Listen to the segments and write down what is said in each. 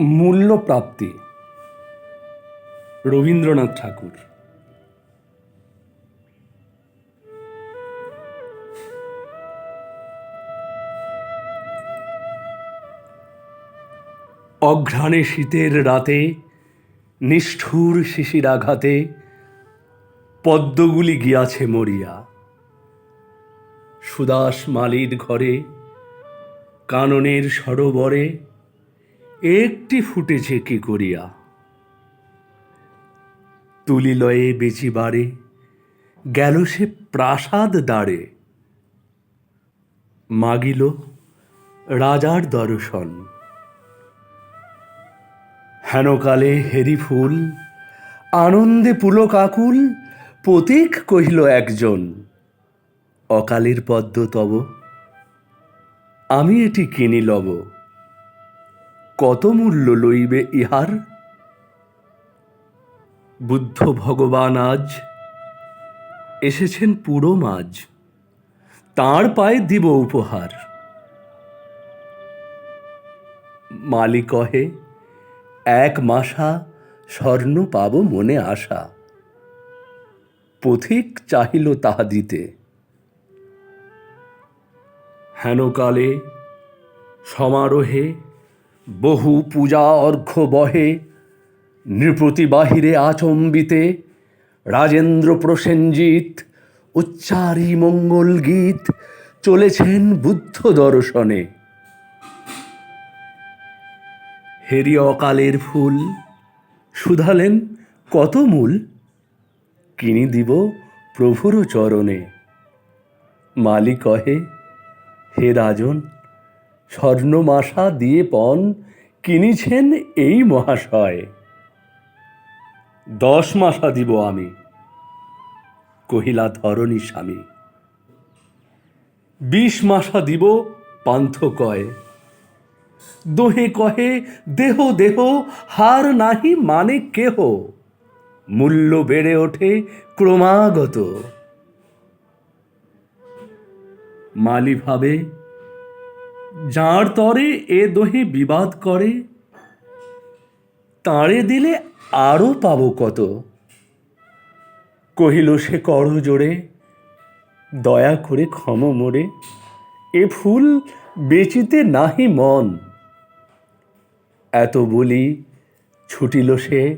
মূল্যপ্রাপ্তি। রবীন্দ্রনাথ ঠাকুর। অঘ্রাণে শীতের রাতে, নিষ্ঠুর শিশির আঘাতে, পদ্মগুলি গিয়াছে মরিয়া। সুদাস মালির ঘরে, কাননের সরোবরে একটি ফুটেছে কি করিয়া? তুলিলয়ে বেচিবারে গেল সে প্রাসাদ দ্বারে। মাগিল রাজার দর্শন। হেনকালে হেরি ফুল, আনন্দে পুলক আকুল, প্রতীক কহিল একজন, অকালের পদ্ম তব, আমি এটি কিনি লব। কত মূল্য লইবে ইহার? বুদ্ধ ভগবান আজ এসেছেন পুরো মাঝ, তাঁর পায়ে দিব উপহার। মালি কহে এক মাসা স্বর্ণ পাব মনে আশা। পথিক চাহিল তাহা দিতে। হেনকালে সমারোহে বহু পূজা অর্ঘ্য বহে, নৃপতি বাহিরে আচম্বিতে, রাজেন্দ্র প্রসেনজিৎ, উচ্চারী মঙ্গল গীত চলেছেন বুদ্ধ দর্শনে। হেরি অকালের ফুল শুধালেন কত মূল? কিনি দিব প্রভুর চরণে। মালি কহে হে রাজন স্বর্ণমাশা দিয়ে পণ কিনিছেন এই মহাশয়। দশ মাসা দিব আমি, কহিলা ধরণী স্বামী। বিশ মাসা দিব পান্থ কয় দোহে কহে, দেহ দেহ, হার নাহি মানে কেহ। মূল্য বেড়ে ওঠে ক্রমাগত। মালি ভাবে যার তরে এ দোহে বিবাদ করে, তাঁরে দিলে আরও পাবো কত। কহিল সে কর জোরে, দয়া করে ক্ষম মোরে, এ ফুল বেচিতে নাহি মন। এত বলি ছুটিল সে,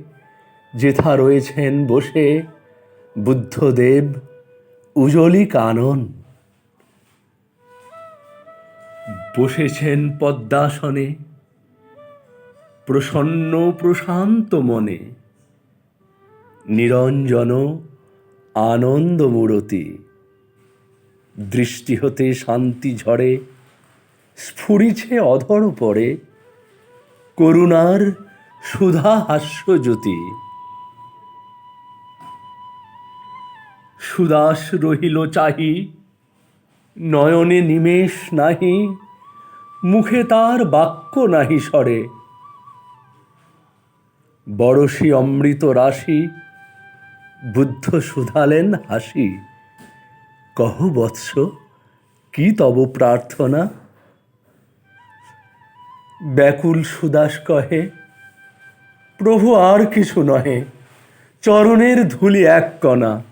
যেথা রয়েছেন বসে, বুদ্ধদেব উজলি কানন। বসেছেন পদ্মাসনে, প্রসন্ন প্রশান্ত মনে, নিরঞ্জন আনন্দ মূরতি দৃষ্টি হতে শান্তি ঝরে, স্ফুরিছে অধর পরে করুণার সুধা হাস্য জ্যোতি। সুদাস রহিল চাহি, নয়নে নিমেষ নাহি মুখে তার বাক্য নাহি সরে। বরশি অমৃত রাশি, বুদ্ধ শুধালেন হাসি। কহ বৎস, কি তব প্রার্থনা? ব্যাকুল সুদাস কহে, প্রভু আর কিছু নহে, চরণের ধুলি এক কণা।